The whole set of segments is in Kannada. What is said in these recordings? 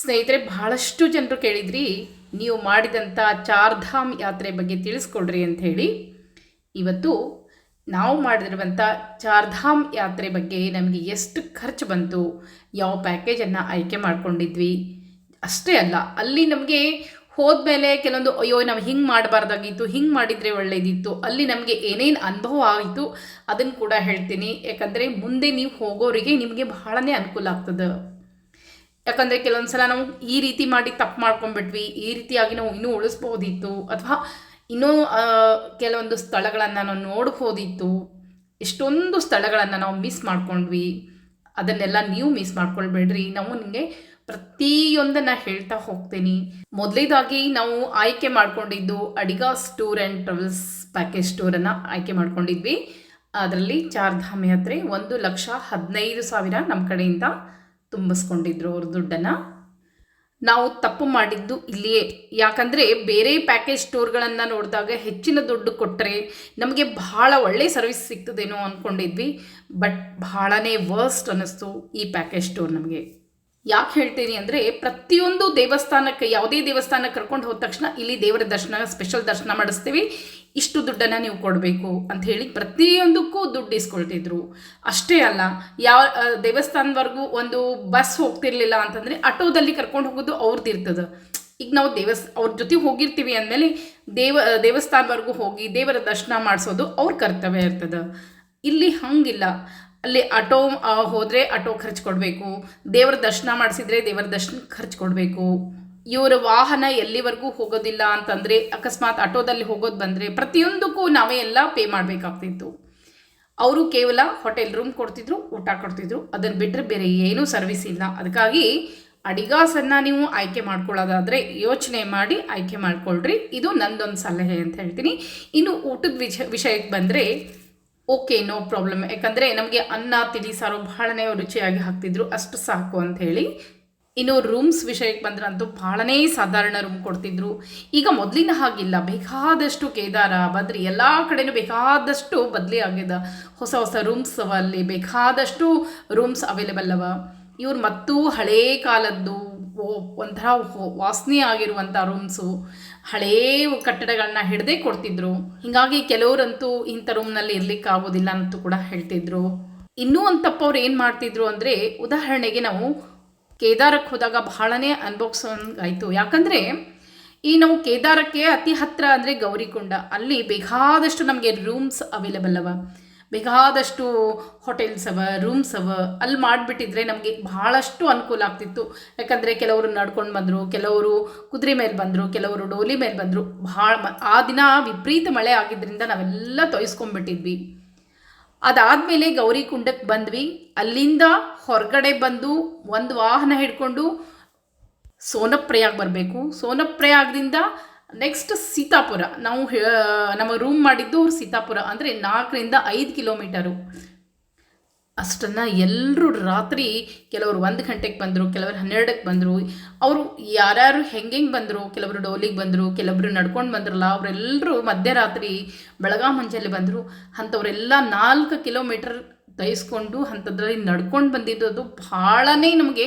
ಸ್ನೇಹಿತರೆ, ಬಹಳಷ್ಟು ಜನರು ಕೇಳಿದ್ರಿ, ನೀವು ಮಾಡಿದಂಥ ಚಾರ್ಧಾಮ್ ಯಾತ್ರೆ ಬಗ್ಗೆ ತಿಳಿಸ್ಕೊಡ್ರಿ ಅಂತ ಹೇಳಿ. ಇವತ್ತು ನಾವು ಮಾಡಿರುವಂಥ ಚಾರ್ಧಾಮ್ ಯಾತ್ರೆ ಬಗ್ಗೆ ನಮಗೆ ಎಷ್ಟು ಖರ್ಚು ಬಂತು, ಯಾವ ಪ್ಯಾಕೇಜನ್ನು ಆಯ್ಕೆ ಮಾಡ್ಕೊಂಡಿದ್ವಿ. ಅಷ್ಟೇ ಅಲ್ಲ, ಅಲ್ಲಿ ನಮಗೆ ಹೋದ್ಮೇಲೆ ಕೆಲವೊಂದು, ಅಯ್ಯೋ, ನಾವು ಹಿಂಗೆ ಮಾಡಬಾರ್ದಾಗಿತ್ತು, ಹಿಂಗೆ ಮಾಡಿದರೆ ಒಳ್ಳೆಯದಿತ್ತು ಅಲ್ಲಿ ನಮಗೆ ಏನೇನು ಅನುಭವ ಆಯಿತು ಅದನ್ನು ಕೂಡ ಹೇಳ್ತೀನಿ. ಯಾಕಂದರೆ ಮುಂದೆ ನೀವು ಹೋಗೋರಿಗೆ ನಿಮಗೆ ಬಹಳನೇ ಅನುಕೂಲ ಆಗ್ತದೆ. ಯಾಕಂದರೆ ಕೆಲವೊಂದು ಸಲ ನಾವು ಈ ರೀತಿ ಮಾಡಿ ತಪ್ಪು ಮಾಡ್ಕೊಂಡ್ಬಿಟ್ವಿ, ಈ ರೀತಿಯಾಗಿ ನಾವು ಇನ್ನೂ ಉಳಿಸ್ಬೋದಿತ್ತು ಅಥವಾ ಇನ್ನೂ ಕೆಲವೊಂದು ಸ್ಥಳಗಳನ್ನು ನಾವು ನೋಡ್ಬೋದಿತ್ತು, ಎಷ್ಟೊಂದು ಸ್ಥಳಗಳನ್ನು ನಾವು ಮಿಸ್ ಮಾಡ್ಕೊಂಡ್ವಿ, ಅದನ್ನೆಲ್ಲ ನೀವು ಮಿಸ್ ಮಾಡ್ಕೊಳ್ಬೇಡ್ರಿ. ನಾವು ನಿಮಗೆ ಪ್ರತಿಯೊಂದನ್ನು ಹೇಳ್ತಾ ಹೋಗ್ತೀನಿ. ಮೊದಲೇದಾಗಿ ನಾವು ಆಯ್ಕೆ ಮಾಡ್ಕೊಂಡಿದ್ದು Adigas tour and travels package ಟೂರನ್ನು ಆಯ್ಕೆ ಮಾಡ್ಕೊಂಡಿದ್ವಿ. ಅದರಲ್ಲಿ ಚಾರ್ಧಾಮ್ ಯಾತ್ರೆ ಒಂದು ಲಕ್ಷ ಹದಿನೈದು ಸಾವಿರ ನಮ್ಮ ಕಡೆಯಿಂದ ತುಂಬಿಸ್ಕೊಂಡಿದ್ರು ಅವ್ರ ದುಡ್ಡನ್ನು. ನಾವು ತಪ್ಪು ಮಾಡಿದ್ದು ಇಲ್ಲಿಯೇ. ಯಾಕಂದರೆ ಬೇರೆ ಪ್ಯಾಕೇಜ್ ಟೂರ್ಗಳನ್ನು ನೋಡಿದಾಗ ಹೆಚ್ಚಿನ ದುಡ್ಡು ಕೊಟ್ಟರೆ ನಮಗೆ ಬಹಳ ಒಳ್ಳೆ ಸರ್ವಿಸ್ ಸಿಗ್ತದೇನೋ ಅಂದ್ಕೊಂಡಿದ್ವಿ ಬಟ್ ಬಹಳನೇ ವರ್ಸ್ಟ್ ಅನ್ನಿಸ್ತು ಈ ಪ್ಯಾಕೇಜ್ ಸ್ಟೋರ್ ನಮಗೆ. ಯಾಕೆ ಹೇಳ್ತೀನಿ ಅಂದರೆ ಪ್ರತಿಯೊಂದು ದೇವಸ್ಥಾನಕ್ಕೆ ಯಾವುದೇ ದೇವಸ್ಥಾನಕ್ಕೆ ಕರ್ಕೊಂಡು ಹೋದ ತಕ್ಷಣ ಇಲ್ಲಿ ದೇವರ ದರ್ಶನ ಸ್ಪೆಷಲ್ ದರ್ಶನ ಮಾಡಿಸ್ತೀವಿ. ಇಷ್ಟು ದುಡ್ಡನ್ನು ನೀವು ಕೊಡಬೇಕು ಅಂತ ಹೇಳಿ ಪ್ರತಿಯೊಂದಕ್ಕೂ ದುಡ್ಡು ಇಸ್ಕೊಳ್ತಿದ್ರು. ಅಷ್ಟೇ ಅಲ್ಲ, ಯಾವ ದೇವಸ್ಥಾನದವರೆಗೂ ಒಂದು ಬಸ್ ಹೋಗ್ತಿರ್ಲಿಲ್ಲ ಅಂತಂದರೆ ಆಟೋದಲ್ಲಿ ಕರ್ಕೊಂಡು ಹೋಗೋದು ಅವ್ರದ್ದು ಇರ್ತದೆ. ಈಗ ನಾವು ದೇವಸ್, ಅವ್ರ ಜೊತೆ ಹೋಗಿರ್ತೀವಿ ಅಂದಮೇಲೆ ದೇವ, ದೇವಸ್ಥಾನವರೆಗೂ ಹೋಗಿ ದೇವರ ದರ್ಶನ ಮಾಡಿಸೋದು ಅವ್ರ ಕರ್ತವ್ಯ ಇರ್ತದೆ. ಇಲ್ಲಿ ಹಂಗಿಲ್ಲ. ಅಲ್ಲಿ ಆಟೋ ಹೋದರೆ ಆಟೋ ಖರ್ಚು ಕೊಡಬೇಕು. ದೇವರ ದರ್ಶನ ಮಾಡಿಸಿದ್ರೆ ದೇವರ ದರ್ಶನ ಖರ್ಚು ಕೊಡಬೇಕು. ಇವರ ವಾಹನ ಎಲ್ಲಿವರೆಗೂ ಹೋಗೋದಿಲ್ಲ ಅಂತಂದರೆ, ಅಕಸ್ಮಾತ್ ಆಟೋದಲ್ಲಿ ಹೋಗೋದು ಬಂದರೆ ಪ್ರತಿಯೊಂದಕ್ಕೂ ನಾವೇ ಎಲ್ಲ ಪೇ ಮಾಡಬೇಕಾಗ್ತಿತ್ತು. ಅವರು ಕೇವಲ ಹೋಟೆಲ್ ರೂಮ್ ಕೊಡ್ತಿದ್ರು, ಊಟ ಕೊಡ್ತಿದ್ರು. ಅದನ್ನು ಬಿಟ್ಟರೆ ಬೇರೆ ಏನೂ ಸರ್ವಿಸ್ ಇಲ್ಲ. ಅದಕ್ಕಾಗಿ ಅಡಿಗಾಸನ್ನು ನೀವು ಆಯ್ಕೆ ಮಾಡ್ಕೊಳ್ಳೋದಾದರೆ ಯೋಚನೆ ಮಾಡಿ ಆಯ್ಕೆ ಮಾಡ್ಕೊಳ್ರಿ. ಇದು ನಂದೊಂದು ಸಲಹೆ ಅಂತ ಹೇಳ್ತೀನಿ. ಇನ್ನು ಊಟದ ವಿಷ, ವಿಷಯಕ್ಕೆ ಬಂದರೆ ಓಕೆ, ನೋ ಪ್ರಾಬ್ಲಮ್. ಯಾಕಂದರೆ ನಮಗೆ ಅನ್ನ, ತಿಳಿ, ಸಾರು ಬಹಳನೇ ರುಚಿಯಾಗಿ ಹಾಕ್ತಿದ್ರು. ಅಷ್ಟು ಸಾಕು ಅಂತ ಹೇಳಿ ಇನ್ನು ರೂಮ್ಸ್ ವಿಷಯಕ್ಕೆ ಬಂದ್ರಂತೂ ಬಹಳನೇ ಸಾಧಾರಣ ರೂಮ್ ಕೊಡ್ತಿದ್ರು. ಈಗ ಮೊದಲಿನ ಹಾಗಿಲ್ಲ. ಬೇಕಾದಷ್ಟು ಕೇದಾರ, ಬದ್ರಿ ಎಲ್ಲ ಕಡೆನೂ ಬೇಕಾದಷ್ಟು ಬದಲಿ ಆಗಿದೆ ಹೊಸ ಹೊಸ ರೂಮ್ಸ್ ಅವ ಅಲ್ಲಿ. ಬೇಕಾದಷ್ಟು ರೂಮ್ಸ್ ಅವೈಲೇಬಲ್ ಅವ. ಇವ್ರು ಮತ್ತೂ ಹಳೇ ಕಾಲದ್ದು ಒಂಥರ ವಾಸನೆ ಆಗಿರುವಂಥ ರೂಮ್ಸು ಹಳೇ ಕಟ್ಟಡಗಳನ್ನ ಹಿಡ್ದೇ ಕೊಡ್ತಿದ್ರು. ಹೀಗಾಗಿ ಕೆಲವರಂತೂ ಇಂಥ ರೂಮ್ನಲ್ಲಿ ಇರ್ಲಿಕ್ಕೆ ಆಗೋದಿಲ್ಲ ಅಂತ ಕೂಡ ಹೇಳ್ತಿದ್ರು. ಇನ್ನೂ ಒಂದು ತಪ್ಪು ಅವ್ರು ಏನು ಮಾಡ್ತಿದ್ರು ಅಂದರೆ, ಉದಾಹರಣೆಗೆ ನಾವು ಕೇದಾರಕ್ಕೆ ಹೋದಾಗ ಬಹಳನೇ ಅನುಭವಿಸೋಂಗಾಯಿತು ಯಾಕಂದರೆ, ಈ ನಾವು ಕೇದಾರಕ್ಕೆ ಅತಿ ಹತ್ತಿರ ಅಂದರೆ ಗೌರಿಕೊಂಡ. ಅಲ್ಲಿ ಬೇಕಾದಷ್ಟು ನಮಗೆ ರೂಮ್ಸ್ ಅವೈಲೇಬಲ್ ಅವ. ಬೇಕಾದಷ್ಟು ಹೋಟೆಲ್ಸ್ ಅವ ರೂಮ್ಸ್ ಅವ, ಅಲ್ಲಿ ಮಾಡಿಬಿಟ್ಟಿದ್ರೆ ನಮಗೆ ಬಹಳಷ್ಟು ಅನುಕೂಲ ಆಗ್ತಿತ್ತು. ಯಾಕಂದರೆ ಕೆಲವರು ನಡ್ಕೊಂಡು ಬಂದರು, ಕೆಲವರು ಕುದುರೆ ಮೇಲೆ ಬಂದರು, ಕೆಲವರು ಡೋಲಿ ಮೇಲೆ ಬಂದರು. ಭಾಳ ಆ ದಿನ ವಿಪರೀತ ಮಳೆ ಆಗಿದ್ದರಿಂದ ನಾವೆಲ್ಲ ತೊಯ್ಸ್ಕೊಂಡ್ಬಿಟ್ಟಿದ್ವಿ. ಅದಾದಮೇಲೆ ಗೌರಿ ಕುಂಡಕ್ಕೆ ಬಂದ್ವಿ. ಅಲ್ಲಿಂದ ಹೊರಗಡೆ ಬಂದು ಒಂದು ವಾಹನ ಹಿಡ್ಕೊಂಡು ಸೋನಪ್ರಯಾಗ್ ಬರಬೇಕು. ಸೋನಪ್ರಯಾಗದಿಂದ ನೆಕ್ಸ್ಟ್ ಸೀತಾಪುರ. ನಾವು ನಮ್ಮ ರೂಮ್ ಮಾಡಿದ್ದು ಸೀತಾಪುರ, ಅಂದರೆ ನಾಲ್ಕರಿಂದ ಐದು ಕಿಲೋಮೀಟರು ಅಷ್ಟನ್ನು ಎಲ್ಲರೂ ರಾತ್ರಿ ಕೆಲವರು ಒಂದು ಗಂಟೆಗೆ ಬಂದರು, ಕೆಲವರು ಹನ್ನೆರಡಕ್ಕೆ ಬಂದರು. ಅವರು ಯಾರ್ಯಾರು ಹೆಂಗೆ ಬಂದರು, ಕೆಲವರು ಡೋಲಿಗೆ ಬಂದರು, ಕೆಲವರು ನಡ್ಕೊಂಡು ಬಂದ್ರಲ್ಲ ಅವರೆಲ್ಲರೂ ಮಧ್ಯರಾತ್ರಿ ಬೆಳಗಾಂ ಮುಂಜಾನೆ ಬಂದರು. ಅಂಥವರೆಲ್ಲ ನಾಲ್ಕು ಕಿಲೋಮೀಟರ್ ತಯಿಸ್ಕೊಂಡು ಅಂಥದ್ರಲ್ಲಿ ನಡ್ಕೊಂಡು ಬಂದಿದ್ದು ಅದು ಭಾಳನೇ ನಮಗೆ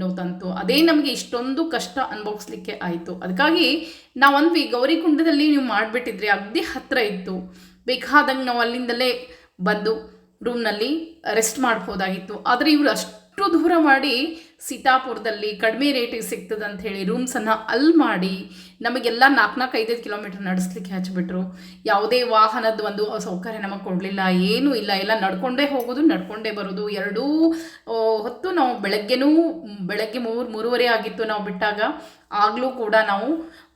ನೋವು ತಂತು. ಅದೇ ನಮಗೆ ಇಷ್ಟೊಂದು ಕಷ್ಟ ಅನುಭವಿಸ್ಲಿಕ್ಕೆ ಆಯಿತು. ಅದಕ್ಕಾಗಿ ನಾವು ಅಂದ್ವಿ ಗೌರಿಕುಂಡದಲ್ಲಿ ನೀವು ಮಾಡಿಬಿಟ್ಟಿದ್ರೆ ಅಗದಿ ಹತ್ತಿರ ಇತ್ತು. ಬೇಕಾದಂಗೆ ನಾವು ಅಲ್ಲಿಂದಲೇ ಬಂದು ರೂಮ್ನಲ್ಲಿ ರೆಸ್ಟ್ ಮಾಡ್ಬೋದಾಗಿತ್ತು. ಆದರೆ ಇವರು ಅಷ್ಟು ದೂರ ಮಾಡಿ ಸೀತಾಪುರದಲ್ಲಿ ಕಡಿಮೆ ರೇಟಿಗೆ ಸಿಗ್ತದೆ ಅಂತ ಹೇಳಿ ರೂಮ್ಸನ್ನು ಅಲ್ಲಿ ಮಾಡಿ ನಮಗೆಲ್ಲ ನಾಲ್ಕು ನಾಲ್ಕು ಐದೈದು ಕಿಲೋಮೀಟರ್ ನಡೆಸ್ಲಿಕ್ಕೆ ಹಚ್ಚಿಬಿಟ್ರು ಯಾವುದೇ ವಾಹನದ ಒಂದು ಸೌಕರ್ಯ ನಮಗೆ ಕೊಡಲಿಲ್ಲ, ಏನೂ ಇಲ್ಲ. ಎಲ್ಲ ನಡ್ಕೊಂಡೇ ಹೋಗೋದು, ನಡ್ಕೊಂಡೇ ಬರೋದು. ಎರಡೂ ಹೊತ್ತು ನಾವು ಬೆಳಗ್ಗೆನೂ, ಬೆಳಗ್ಗೆ ಮೂರು, ಮೂರುವರೆ ಆಗಿತ್ತು ನಾವು ಬಿಟ್ಟಾಗ. ಆಗಲೂ ಕೂಡ ನಾವು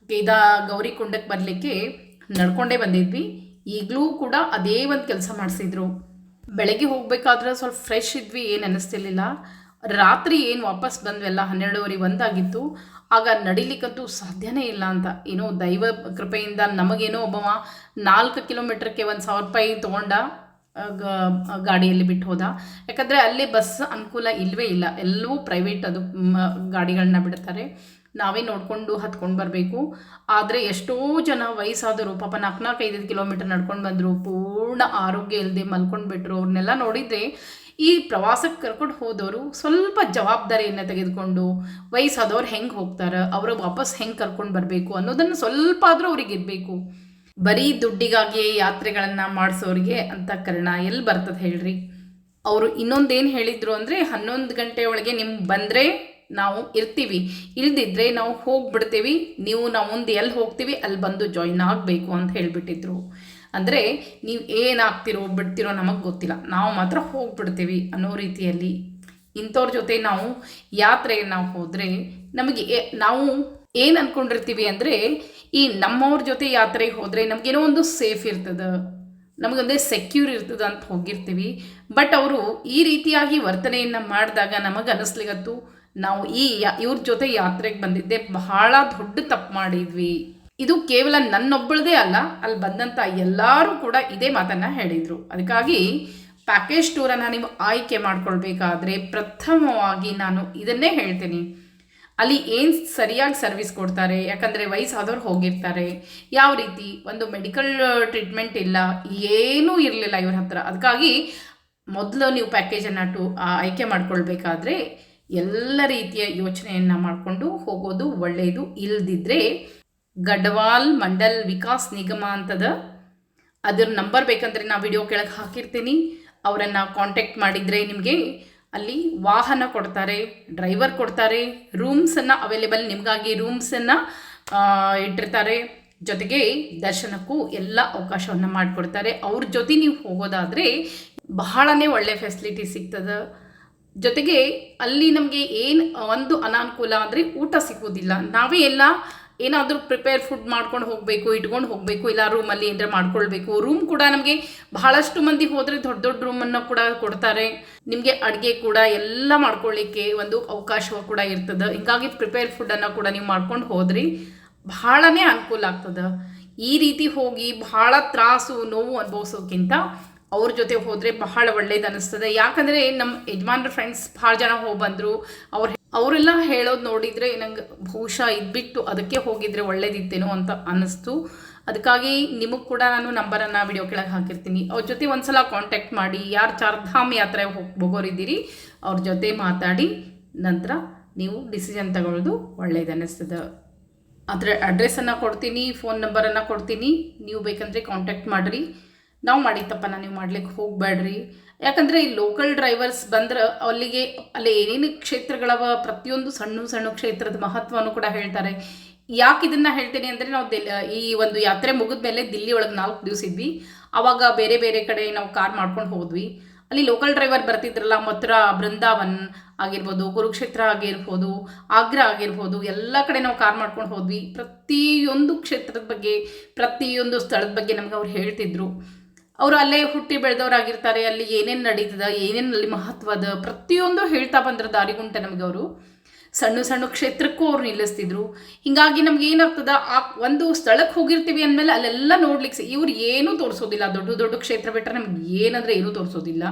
ಕೇದಾ ಗೌರಿಕುಂಡಕ್ಕೆ ಬರಲಿಕ್ಕೆ ನಡ್ಕೊಂಡೇ ಬಂದಿದ್ವಿ. ಈಗಲೂ ಕೂಡ ಅದೇ ಒಂದು ಕೆಲಸ ಮಾಡಿಸಿದ್ರು. ಬೆಳಗ್ಗೆ ಹೋಗಬೇಕಾದ್ರೆ ಸ್ವಲ್ಪ ಫ್ರೆಶ್ ಇದ್ವಿ, ಏನು ಅನ್ನಿಸ್ತಿರ್ಲಿಲ್ಲ ರಾತ್ರಿ ಏನು ವಾಪಸ್ ಬಂದ್ವೆಲ್ಲ, ಹನ್ನೆರಡುವರೆ ಒಂದಾಗಿತ್ತು. ಆಗ ನಡಿಲಿಕ್ಕಂತೂ ಸಾಧ್ಯನೇ ಇಲ್ಲ ಅಂತ. ಏನೋ ದೈವ ಕೃಪೆಯಿಂದ ನಮಗೇನೋ ಒಬ್ಬವ ನಾಲ್ಕು ಕಿಲೋಮೀಟ್ರಿಗೆ ಒಂದು ಸಾವಿರ ರೂಪಾಯಿ ತೊಗೊಂಡ ಗಾಡಿಯಲ್ಲಿ ಬಿಟ್ಟು ಹೋದ. ಯಾಕಂದರೆ ಅಲ್ಲಿ ಬಸ್ ಅನುಕೂಲ ಇಲ್ಲವೇ ಇಲ್ಲ. ಎಲ್ಲವೂ ಪ್ರೈವೇಟ್ ಅದು ಗಾಡಿಗಳನ್ನ ಬಿಡ್ತಾರೆ. ನಾವೇ ನೋಡಿಕೊಂಡು ಹತ್ಕೊಂಡು ಬರಬೇಕು. ಆದರೆ ಎಷ್ಟೋ ಜನ ವಯಸ್ಸಾದರು ಪಾಪ ನಾಲ್ಕು ನಾಲ್ಕು ಐದೈದು ಕಿಲೋಮೀಟರ್ ನಡ್ಕೊಂಡು ಬಂದರು, ಪೂರ್ಣ ಆರೋಗ್ಯ ಇಲ್ಲದೆ ಮಲ್ಕೊಂಡು ಬಿಟ್ಟರು ಅವ್ರನ್ನೆಲ್ಲ ನೋಡಿದರೆ ಈ ಪ್ರವಾಸಕ್ಕೆ ಕರ್ಕೊಂಡು ಹೋದವರು ಸ್ವಲ್ಪ ಜವಾಬ್ದಾರಿಯನ್ನು ತೆಗೆದುಕೊಂಡು ವಯಸ್ಸಾದವ್ರು ಹೆಂಗೆ ಹೋಗ್ತಾರೆ, ಅವರು ವಾಪಸ್ ಹೆಂಗೆ ಕರ್ಕೊಂಡು ಬರಬೇಕು ಅನ್ನೋದನ್ನು ಸ್ವಲ್ಪ ಆದರೂ ಅವ್ರಿಗೆ ಇರಬೇಕು. ಬರೀ ದುಡ್ಡಿಗಾಗಿ ಯಾತ್ರೆಗಳನ್ನು ಮಾಡಿಸೋರಿಗೆ ಅಂತ ಕರ್ಣ ಎಲ್ಲಿ ಬರ್ತದೆ ಹೇಳ್ರಿ? ಅವರು ಇನ್ನೊಂದೇನು ಹೇಳಿದರು ಅಂದರೆ ಹನ್ನೊಂದು ಗಂಟೆ ಒಳಗೆ ನಿಮ್ಗೆ ಬಂದರೆ ನಾವು ಇರ್ತೀವಿ. ಇಲ್ದಿದ್ರೆ ನಾವು ಹೋಗ್ಬಿಡ್ತೀವಿ. ನೀವು ನಾವು ಮುಂದೆ ಎಲ್ಲಿ ಹೋಗ್ತೀವಿ, ಅಲ್ಲಿ ಬಂದು ಜಾಯಿನ್ ಆಗಬೇಕು ಅಂತ ಹೇಳಿಬಿಟ್ಟಿದ್ರು. ಅಂದರೆ ನೀವು ಏನಾಗ್ತಿರೋ, ಬಿಡ್ತಿರೋ ನಮಗೆ ಗೊತ್ತಿಲ್ಲ. ನಾವು ಮಾತ್ರ ಹೋಗ್ಬಿಡ್ತೀವಿ ಅನ್ನೋ ರೀತಿಯಲ್ಲಿ ಇಂಥವ್ರ ಜೊತೆ ನಾವು ಯಾತ್ರೆಗೆ ನಾವು ಹೋದರೆ ನಮಗೆ ನಾವು ಏನು ಅಂದ್ಕೊಂಡಿರ್ತೀವಿ ಅಂದರೆ ಈ ನಮ್ಮವ್ರ ಜೊತೆ ಯಾತ್ರೆಗೆ ಹೋದರೆ ನಮಗೇನೋ ಒಂದು ಸೇಫ್ ಇರ್ತದೆ, ನಮಗೊಂದೇ ಸೆಕ್ಯೂರ್ ಇರ್ತದೆ ಅಂತ ಹೋಗಿರ್ತೀವಿ. ಬಟ್ ಅವರು ಈ ರೀತಿಯಾಗಿ ವರ್ತನೆಯನ್ನು ಮಾಡಿದಾಗ ನಮಗೆ ಅನ್ನಿಸ್ಲಿಗತ್ತು ನಾವು ಈ ಇವ್ರ ಜೊತೆ ಯಾತ್ರೆಗೆ ಬಂದಿದ್ದೆ, ಬಹಳ ದೊಡ್ಡ ತಪ್ಪು ಮಾಡಿದ್ವಿ. ಇದು ಕೇವಲ ನನ್ನೊಬ್ಬಳದೇ ಅಲ್ಲ, ಅಲ್ಲಿ ಬಂದಂಥ ಎಲ್ಲರೂ ಕೂಡ ಇದೇ ಮಾತನ್ನು ಹೇಳಿದರು. ಅದಕ್ಕಾಗಿ ಪ್ಯಾಕೇಜ್ ಟೂರನ್ನು ನೀವು ಆಯ್ಕೆ ಮಾಡ್ಕೊಳ್ಬೇಕಾದ್ರೆ ಪ್ರಥಮವಾಗಿ ನಾನು ಇದನ್ನೇ ಹೇಳ್ತೀನಿ. ಅಲ್ಲಿ ಏನು ಸರಿಯಾಗಿ ಸರ್ವಿಸ್ ಕೊಡ್ತಾರೆ, ಯಾಕಂದರೆ ವಯಸ್ಸಾದವ್ರು ಹೋಗಿರ್ತಾರೆ, ಯಾವ ರೀತಿ ಒಂದು ಮೆಡಿಕಲ್ ಟ್ರೀಟ್ಮೆಂಟ್ ಇಲ್ಲ, ಏನೂ ಇರಲಿಲ್ಲ ಇವ್ರ ಹತ್ರ. ಅದಕ್ಕಾಗಿ ಮೊದಲು ನೀವು ಪ್ಯಾಕೇಜನ್ನು ಟು ಆಯ್ಕೆ ಮಾಡ್ಕೊಳ್ಬೇಕಾದ್ರೆ ಎಲ್ಲ ರೀತಿಯ ಯೋಚನೆಯನ್ನು ಮಾಡಿಕೊಂಡು ಹೋಗೋದು ಒಳ್ಳೆಯದು ಇಲ್ದಿದ್ರೆ ಗಡ್ವಾಲ್ ಮಂಡಲ್ ವಿಕಾಸ್ ನಿಗಮ ಅಂತದ ಅದ್ರ ನಂಬರ್ ಬೇಕಂದ್ರೆ ನಾ ವಿಡಿಯೋ ಕೆಳಗೆ ಹಾಕಿರ್ತೀನಿ. ಅವರನ್ನು ಕಾಂಟ್ಯಾಕ್ಟ್ ಮಾಡಿದರೆ ನಿಮಗೆ ಅಲ್ಲಿ ವಾಹನ ಕೊಡ್ತಾರೆ ಡ್ರೈವರ್ ಕೊಡ್ತಾರೆ ರೂಮ್ಸನ್ನು ಅವೈಲೇಬಲ್ ನಿಮಗಾಗಿ ರೂಮ್ಸನ್ನು ಇಟ್ಟಿರ್ತಾರೆ. ಜೊತೆಗೆ ದರ್ಶನಕ್ಕೂ ಎಲ್ಲ ಅವಕಾಶವನ್ನು ಮಾಡಿಕೊಡ್ತಾರೆ. ಅವ್ರ ಜೊತೆ ನೀವು ಹೋಗೋದಾದರೆ ಬಹಳನೇ ಒಳ್ಳೆ ಫೆಸಿಲಿಟಿ ಸಿಗ್ತದೆ. ಜೊತೆಗೆ ಅಲ್ಲಿ ನಮಗೆ ಏನು ಒಂದು ಅನಾನುಕೂಲ ಅಂದರೆ ಊಟ ಸಿಗೋದಿಲ್ಲ ನಾವೇ ಎಲ್ಲ ಏನಾದರೂ ಪ್ರಿಪೇರ್ ಫುಡ್ ಮಾಡ್ಕೊಂಡು ಹೋಗಬೇಕು, ಇಟ್ಕೊಂಡು ಹೋಗಬೇಕು, ಇಲ್ಲ ರೂಮಲ್ಲಿ ಏನಾರ ಮಾಡ್ಕೊಳ್ಬೇಕು. ರೂಮ್ ಕೂಡ ನಮಗೆ ಬಹಳಷ್ಟು ಮಂದಿ ಹೋದರೆ ದೊಡ್ಡ ದೊಡ್ಡ ರೂಮನ್ನು ಕೂಡ ಕೊಡ್ತಾರೆ. ನಿಮಗೆ ಅಡುಗೆ ಕೂಡ ಎಲ್ಲ ಮಾಡ್ಕೊಳ್ಳಿಕ್ಕೆ ಒಂದು ಅವಕಾಶ ಕೂಡ ಇರ್ತದೆ. ಹಿಂಗಾಗಿ ಪ್ರಿಪೇರ್ ಫುಡ್ಡನ್ನು ಕೂಡ ನೀವು ಮಾಡ್ಕೊಂಡು ಹೋದ್ರಿ ಬಹಳನೇ ಅನುಕೂಲ ಆಗ್ತದೆ. ಈ ರೀತಿ ಹೋಗಿ ಬಹಳ ತ್ರಾಸು, ನೋವು ಅನುಭವಿಸೋಕ್ಕಿಂತ ಅವ್ರ ಜೊತೆ ಹೋದರೆ ಬಹಳ ಒಳ್ಳೇದು ಅನಿಸ್ತದೆ. ಯಾಕಂದರೆ ನಮ್ಮ ಯಜಮಾನ್ರ ಫ್ರೆಂಡ್ಸ್ ಭಾಳ ಜನ ಹೋಗಿ ಬಂದರು. ಅವ್ರು ಅವರೆಲ್ಲ ಹೇಳೋದು ನೋಡಿದರೆ ನಂಗೆ ಬಹುಶಃ ಇದ್ಬಿಟ್ಟು ಅದಕ್ಕೆ ಹೋಗಿದ್ರೆ ಒಳ್ಳೇದಿತ್ತೇನೋ ಅಂತ ಅನ್ನಿಸ್ತು ಅದಕ್ಕಾಗಿ ನಿಮಗೆ ಕೂಡ ನಾನು ನಂಬರನ್ನು ವಿಡಿಯೋ ಕೆಳಗೆ ಹಾಕಿರ್ತೀನಿ. ಅವ್ರ ಜೊತೆ ಒಂದ್ಸಲ ಕಾಂಟ್ಯಾಕ್ಟ್ ಮಾಡಿ, ಯಾರು ಚಾರ್ಧಾಮ್ ಯಾತ್ರೆ ಹೋಗಿ ಹೋಗೋರಿದ್ದೀರಿ, ಅವ್ರ ಜೊತೆ ಮಾತಾಡಿ, ನಂತರ ನೀವು ಡಿಸಿಷನ್ ತಗೊಳ್ಳೋದು ಒಳ್ಳೇದು ಅನ್ನಿಸ್ತದೆ ಅದರ ಅಡ್ರೆಸ್ಸನ್ನು ಕೊಡ್ತೀನಿ ಫೋನ್ ನಂಬರನ್ನು ಕೊಡ್ತೀನಿ. ನೀವು ಬೇಕಂದರೆ ಕಾಂಟ್ಯಾಕ್ಟ್ ಮಾಡಿರಿ. ನಾವು ಮಾಡಿದ ನಾನು ನೀವು ಮಾಡ್ಲಿಕ್ಕೆ ಹೋಗಬೇಡ್ರಿ ಯಾಕಂದರೆ ಈ ಲೋಕಲ್ ಡ್ರೈವರ್ಸ್ ಬಂದ್ರೆ ಅಲ್ಲಿಗೆ, ಅಲ್ಲಿ ಏನೇನು ಕ್ಷೇತ್ರಗಳವ, ಪ್ರತಿಯೊಂದು ಸಣ್ಣ ಸಣ್ಣ ಕ್ಷೇತ್ರದ ಮಹತ್ವವನ್ನು ಕೂಡ ಹೇಳ್ತಾರೆ. ಯಾಕೆ ಇದನ್ನು ಹೇಳ್ತೇನೆ ಅಂದರೆ ನಾವು ದಿಲ್, ಈ ಒಂದು ಯಾತ್ರೆ ಮುಗಿದ ಮೇಲೆ ದಿಲ್ಲಿ ಒಳಗೆ ನಾಲ್ಕು ದಿವಸ ಇದ್ವಿ. ಆವಾಗ ಬೇರೆ ಬೇರೆ ಕಡೆ ನಾವು ಕಾರ್ ಮಾಡ್ಕೊಂಡು ಹೋದ್ವಿ. ಅಲ್ಲಿ ಲೋಕಲ್ ಡ್ರೈವರ್ ಬರ್ತಿದ್ರಲ್ಲ, ಮಥುರಾ, ಬೃಂದಾವನ್ ಆಗಿರ್ಬೋದು, ಕುರುಕ್ಷೇತ್ರ ಆಗಿರ್ಬೋದು, ಆಗ್ರಾ ಆಗಿರ್ಬೋದು, ಎಲ್ಲ ಕಡೆ ನಾವು ಕಾರ್ ಮಾಡ್ಕೊಂಡು ಹೋದ್ವಿ. ಪ್ರತಿಯೊಂದು ಕ್ಷೇತ್ರದ ಬಗ್ಗೆ, ಪ್ರತಿಯೊಂದು ಸ್ಥಳದ ಬಗ್ಗೆ ನಮ್ಗೆ ಅವ್ರು ಹೇಳ್ತಿದ್ರು. ಅವರು ಅಲ್ಲೇ ಹುಟ್ಟಿ ಬೆಳೆದವರಾಗಿರ್ತಾರೆ, ಅಲ್ಲಿ ಏನೇನು ನಡೀತದ, ಏನೇನು ಅಲ್ಲಿ ಮಹತ್ವದ ಪ್ರತಿಯೊಂದು ಹೇಳ್ತಾ ಬಂದ್ರೆ ದಾರಿಗುಂಟ ನಮಗೆ ಅವರು. ಸಣ್ಣ ಸಣ್ಣ ಕ್ಷೇತ್ರಕ್ಕೂ ಅವ್ರು ನಿಲ್ಲಿಸ್ತಿದ್ರು. ಹಿಂಗಾಗಿ ನಮ್ಗೆ ಏನಾಗ್ತದ, ಆ ಒಂದು ಸ್ಥಳಕ್ಕೆ ಹೋಗಿರ್ತೀವಿ ಅಂದಮೇಲೆ ಅಲ್ಲೆಲ್ಲ ನೋಡ್ಲಿಕ್ಕೆ ಇವ್ರು ಏನೂ ತೋರಿಸೋದಿಲ್ಲ. ದೊಡ್ಡ ದೊಡ್ಡ ಕ್ಷೇತ್ರ ಬಿಟ್ಟರೆ ನಮ್ಗೆ ಏನಂದ್ರೆ ಏನೂ ತೋರಿಸೋದಿಲ್ಲ.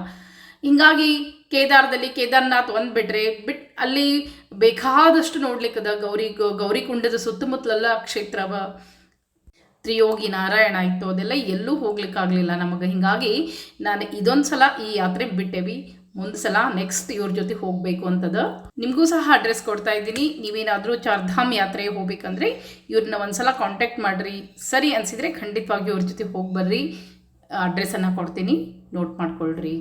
ಹಿಂಗಾಗಿ ಕೇದಾರದಲ್ಲಿ ಕೇದಾರ್ನಾಥ್ ಒಂದು ಬಿಟ್ರೆ, ಬಿಟ್ ಅಲ್ಲಿ ಬೇಕಾದಷ್ಟು ನೋಡ್ಲಿಕ್ಕದ ಗೌರಿ ಗೌರಿ ಕುಂಡದ ಸುತ್ತಮುತ್ತಲೆಲ್ಲ ಕ್ಷೇತ್ರವ. ತ್ರಿಯೋಗಿ ನಾರಾಯಣ ಇತ್ತು, ಅದೆಲ್ಲ ಎಲ್ಲೂ ಹೋಗ್ಲಿಕ್ಕಾಗಲಿಲ್ಲ ನಮಗೆ. ಹಿಂಗಾಗಿ ನಾನು ಇದೊಂದು ಸಲ ಈ ಯಾತ್ರೆ ಬಿಟ್ಟೆವಿ. ಒಂದು ಸಲ ನೆಕ್ಸ್ಟ್ ಇವ್ರ ಜೊತೆ ಹೋಗಬೇಕು ಅಂತದ. ನಿಮಗೂ ಸಹ ಅಡ್ರೆಸ್ ಕೊಡ್ತಾ ಇದ್ದೀನಿ. ನೀವೇನಾದರೂ ಚಾರ್ಧಾಮ್ ಯಾತ್ರೆಗೆ ಹೋಗ್ಬೇಕಂದ್ರೆ ಇವ್ರನ್ನ ಒಂದ್ಸಲ ಕಾಂಟ್ಯಾಕ್ಟ್ ಮಾಡಿರಿ. ಸರಿ ಅನಿಸಿದರೆ ಖಂಡಿತವಾಗಿ ಇವ್ರ ಜೊತೆ ಹೋಗಿ ಬರ್ರಿ. ಅಡ್ರೆಸ್ಸನ್ನು ಕೊಡ್ತೀನಿ. ನೋಟ್ ಮಾಡ್ಕೊಳ್ರಿ.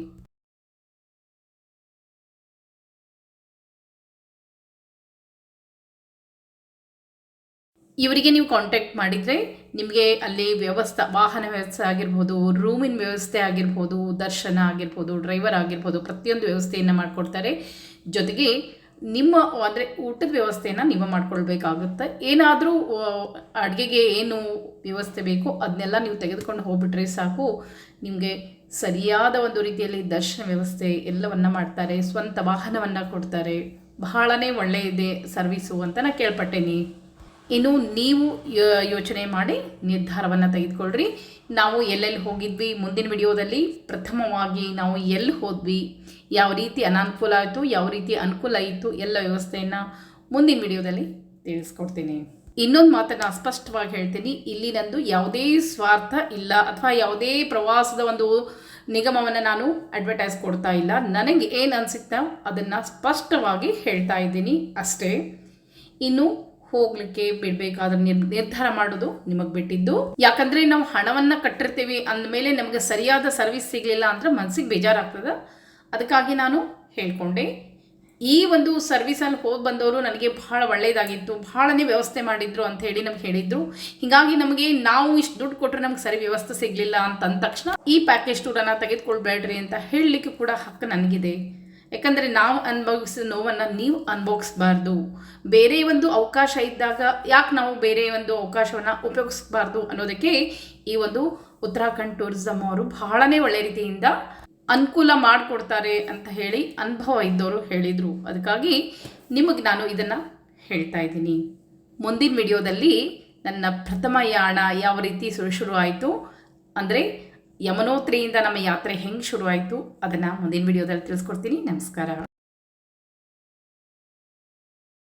ಇವರಿಗೆ ನೀವು ಕಾಂಟ್ಯಾಕ್ಟ್ ಮಾಡಿದರೆ ನಿಮಗೆ ಅಲ್ಲಿ ವ್ಯವಸ್ಥೆ, ವಾಹನ ವ್ಯವಸ್ಥೆ ಆಗಿರ್ಬೋದು ರೂಮಿನ ವ್ಯವಸ್ಥೆ ಆಗಿರ್ಬೋದು, ದರ್ಶನ ಆಗಿರ್ಬೋದು ಡ್ರೈವರ್ ಆಗಿರ್ಬೋದು, ಪ್ರತಿಯೊಂದು ವ್ಯವಸ್ಥೆಯನ್ನು ಮಾಡಿಕೊಡ್ತಾರೆ. ಜೊತೆಗೆ ನಿಮ್ಮ, ಅಂದರೆ ಊಟದ ವ್ಯವಸ್ಥೆಯನ್ನು ನೀವು ಮಾಡ್ಕೊಳ್ಬೇಕಾಗುತ್ತೆ. ಏನಾದರೂ ಅಡುಗೆಗೆ ಏನು ವ್ಯವಸ್ಥೆ ಬೇಕೋ ಅದನ್ನೆಲ್ಲ ನೀವು ತೆಗೆದುಕೊಂಡು ಹೋಗ್ಬಿಟ್ರೆ ಸಾಕು. ನಿಮಗೆ ಸರಿಯಾದ ಒಂದು ರೀತಿಯಲ್ಲಿ ದರ್ಶನ ವ್ಯವಸ್ಥೆ ಎಲ್ಲವನ್ನು ಮಾಡ್ತಾರೆ, ಸ್ವಂತ ವಾಹನವನ್ನು ಕೊಡ್ತಾರೆ. ಬಹಳನೇ ಒಳ್ಳೆಯದೇ ಸರ್ವಿಸು ಅಂತ ನಾನು ಕೇಳ್ಪಟ್ಟೇನಿ. ಇನ್ನು ನೀವು ಯೋಚನೆ ಮಾಡಿ ನಿರ್ಧಾರವನ್ನು ತೆಗೆದುಕೊಳ್ಳ್ರಿ ನಾವು ಎಲ್ಲೆಲ್ಲಿ ಹೋಗಿದ್ವಿ? ಮುಂದಿನ ವಿಡಿಯೋದಲ್ಲಿ ಪ್ರಥಮವಾಗಿ ನಾವು ಎಲ್ಲಿ ಹೋದ್ವಿ? ಯಾವ ರೀತಿ ಅನಾನುಕೂಲ ಆಯಿತು? ಯಾವ ರೀತಿ ಅನುಕೂಲ ಆಯಿತು ಎಲ್ಲ ವ್ಯವಸ್ಥೆಯನ್ನು ಮುಂದಿನ ವಿಡಿಯೋದಲ್ಲಿ ತಿಳಿಸ್ಕೊಡ್ತೀನಿ. ಇನ್ನೊಂದು ಮಾತನ್ನು ಸ್ಪಷ್ಟವಾಗಿ ಹೇಳ್ತೀನಿ. ಇಲ್ಲಿ ನಂದು ಯಾವುದೇ ಸ್ವಾರ್ಥ ಇಲ್ಲ ಅಥವಾ ಯಾವುದೇ ಪ್ರವಾಸದ ಒಂದು ನಿಗಮವನ್ನು ನಾನು ಅಡ್ವರ್ಟೈಸ್ ಕೊಡ್ತಾ ಇಲ್ಲ. ನನಗೆ ಏನು ಅನಿಸುತ್ತಾ ಅದನ್ನು ಸ್ಪಷ್ಟವಾಗಿ ಹೇಳ್ತಾ ಇದ್ದೀನಿ ಅಷ್ಟೇ. ಇನ್ನು ಹೋಗ್ಲಿಕ್ಕೆ ಬಿಡ್ಬೇಕಾದ್ರೆ ನಿರ್, ನಿರ್ಧಾರ ಮಾಡೋದು ನಿಮಗೆ ಬಿಟ್ಟಿದ್ದು. ಯಾಕಂದ್ರೆ ನಾವು ಹಣವನ್ನ ಕಟ್ಟಿರ್ತೀವಿ ಅಂದಮೇಲೆ ನಮಗೆ ಸರಿಯಾದ ಸರ್ವಿಸ್ ಸಿಗಲಿಲ್ಲ ಅಂದ್ರೆ ಮನಸ್ಸಿಗೆ ಬೇಜಾರಾಗ್ತದ. ಅದಕ್ಕಾಗಿ ನಾನು ಹೇಳ್ಕೊಂಡೆ. ಈ ಒಂದು ಸರ್ವಿಸಲ್ಲಿ ಹೋಗಿ ಬಂದವರು ನನಗೆ ಬಹಳ ಒಳ್ಳೆಯದಾಗಿತ್ತು ಬಹಳನೇ ವ್ಯವಸ್ಥೆ ಮಾಡಿದ್ರು ಅಂತ ಹೇಳಿ ನಮ್ಗೆ ಹೇಳಿದ್ರು. ಹೀಗಾಗಿ ನಮಗೆ ನಾವು ಇಷ್ಟು ದುಡ್ಡು ಕೊಟ್ಟರೆ ನಮ್ಗೆ ಸರಿ ವ್ಯವಸ್ಥೆ ಸಿಗಲಿಲ್ಲ ಅಂತ ಅಂದ ತಕ್ಷಣ ಈ ಪ್ಯಾಕೇಜ್ ಟೂರನ್ನು ತೆಗೆದುಕೊಳ್ಬೇಡ್ರಿ ಅಂತ ಹೇಳಲಿಕ್ಕೆ ಕೂಡ ಹಕ್ಕು ನನಗಿದೆ. ಯಾಕಂದರೆ ನಾವು ಅನುಭವಿಸಿದ ನೋವನ್ನು ನೀವು ಅನುಭವಿಸ್ಬಾರ್ದು. ಬೇರೆ ಒಂದು ಅವಕಾಶ ಇದ್ದಾಗ ಯಾಕೆ ನಾವು ಬೇರೆ ಒಂದು ಅವಕಾಶವನ್ನು ಉಪಯೋಗಿಸ್ಬಾರ್ದು ಅನ್ನೋದಕ್ಕೆ ಈ ಒಂದು ಉತ್ತರಾಖಂಡ್ ಟೂರಿಸಮ್ ಅವರು ಬಹಳನೇ ಒಳ್ಳೆ ರೀತಿಯಿಂದ ಅನುಕೂಲ ಮಾಡಿಕೊಡ್ತಾರೆ ಅಂತ ಹೇಳಿ ಅನುಭವ ಇದ್ದವರು ಹೇಳಿದರು. ಅದಕ್ಕಾಗಿ ನಿಮಗೆ ನಾನು ಇದನ್ನು ಹೇಳ್ತಾ ಇದ್ದೀನಿ. ಮುಂದಿನ ವಿಡಿಯೋದಲ್ಲಿ ನನ್ನ ಪ್ರಥಮ ಯಾಣ ಯಾವ ರೀತಿ ಶುರು ಶುರು ಆಯಿತು ಅಂದರೆ ಯಮನೋತ್ರಿಯಿಂದ ನಮ್ಮ ಯಾತ್ರೆ ಹೆಂಗೆ ಶುರುವಾಯಿತು ಅದನ್ನು ಮುಂದಿನ ವಿಡಿಯೋದಲ್ಲಿ ತಿಳಿಸ್ಕೊಡ್ತೀನಿ. ನಮಸ್ಕಾರ.